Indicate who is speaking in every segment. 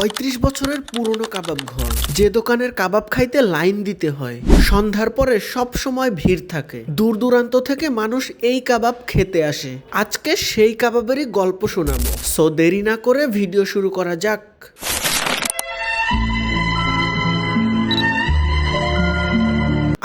Speaker 1: পঁয়ত্রিশ বছরের পুরনো কাবাব ঘর। যে দোকানের কাবাব খাইতে লাইন দিতে হয়। সন্ধ্যার পরে সব সময় ভিড় থাকে। দূর দূরান্ত থেকে মানুষ এই কাবাব খেতে আসে। আজকে সেই কাবাবেরই গল্প শোনাবো। সো দেরি না করে ভিডিও শুরু করা যাক।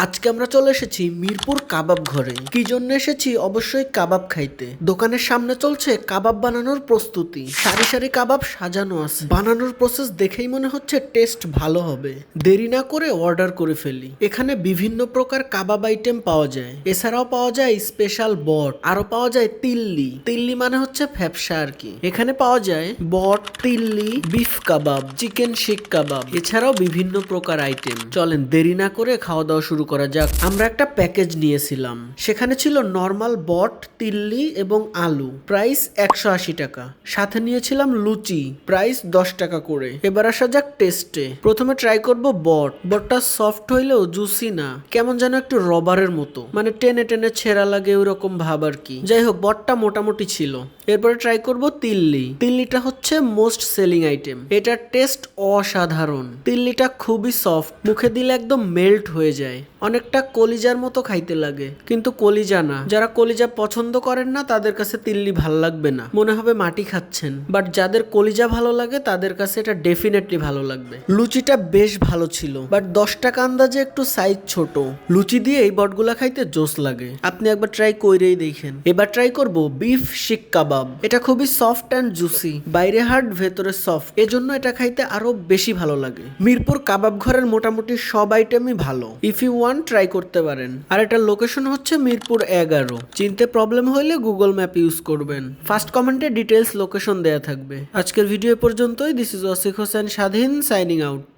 Speaker 1: আজকে আমরা চলে এসেছি মিরপুর কাবাব ঘরে। কি জন্য এসেছি? অবশ্যই কাবাব খাইতে। দোকানের সামনে চলছে কাবাব বানানোর প্রস্তুতি। সারি সারি কাবাব সাজানো আছে। বানানোর প্রসেস দেখেই মনে হচ্ছে টেস্ট ভালো হবে। দেরি না করে অর্ডার করে ফেলি। এখানে বিভিন্ন প্রকার কাবাব আইটেম পাওয়া যায়। এছাড়াও পাওয়া যায় স্পেশাল বট। আরও পাওয়া যায় তিল্লি। তিল্লি মানে হচ্ছে ফ্যাপসা আর কি। এখানে পাওয়া যায় বট, তিল্লি বিফ কাবাব চিকেন শিক কাবাব। এছাড়াও বিভিন্ন প্রকার আইটেম চলেন দেরি না করে খাওয়া দাওয়া শুরু করা যাক। আমরা একটা প্যাকেজ নিয়েছিলাম। সেখানে ছিল নর্মাল বট, তিল্লি এবং আলু। প্রাইস একশো আশি টাকা। সাথে নিয়েছিলাম লুচি। প্রাইস দশ টাকা করে। এবার আসা যাক টেস্টে। প্রথমে ট্রাই করব বট। বটটা সফট হইলেও জুসি না। কেমন যেন একটু রবারের মতো। মানে টেনে টেনে ছেঁড়া লাগে ওরকম ভাব আর কি। যাই হোক, বটটা মোটামুটি ছিল। এরপরে ট্রাই করব তিল্লি। তিল্লিটা হচ্ছে মোস্ট সেলিং আইটেম এটার টেস্ট অসাধারণ। তিল্লিটা খুবই সফট মুখে দিলে একদম মেল্ট হয়ে যায়। অনেকটা কলিজার মতো খাইতে লাগে। কিন্তু কলিজা না। যারা কলিজা পছন্দ করেন না, তাদের কাছে তিল্লি ভালো লাগবে না। মনে হবে মাটি খাচ্ছেন। বাট যাদের কলিজা ভালো লাগে, তাদের কাছে এটা ডেফিনেটলি ভালো লাগবে। লুচিটা বেশ ভালো ছিল। বাট দশ টাকা আন্দাজে একটু সাইজ ছোট। লুচি দিয়ে এই বটগুলা খাইতে জোস লাগে। আপনি একবার ট্রাই কইরেই দেখেন। এবার ট্রাই করব বিফ শিক কাবাব। এটা খুবই সফট অ্যান্ড জুসি বাইরে হার্ড ভেতরে সফট এজন্য এটা খাইতে আরও বেশি ভালো লাগে। মিরপুর কাবাব ঘরের মোটামুটি সব আইটেমই ভালো। ইফ ইউ ওয়ান ট্রাই করতে পারেন। আর এটার লোকেশন হচ্ছে মিরপুর এগারো। চিনতে প্রবলেম হলে গুগল ম্যাপ ইউজ করবেন। ফার্স্ট কমেন্টে ডিটেলস লোকেশন দেয়া থাকবে। আজকের ভিডিও পর্যন্তই। দিস ইজ অসিক হোসেন স্বাধীন সাইনিং আউট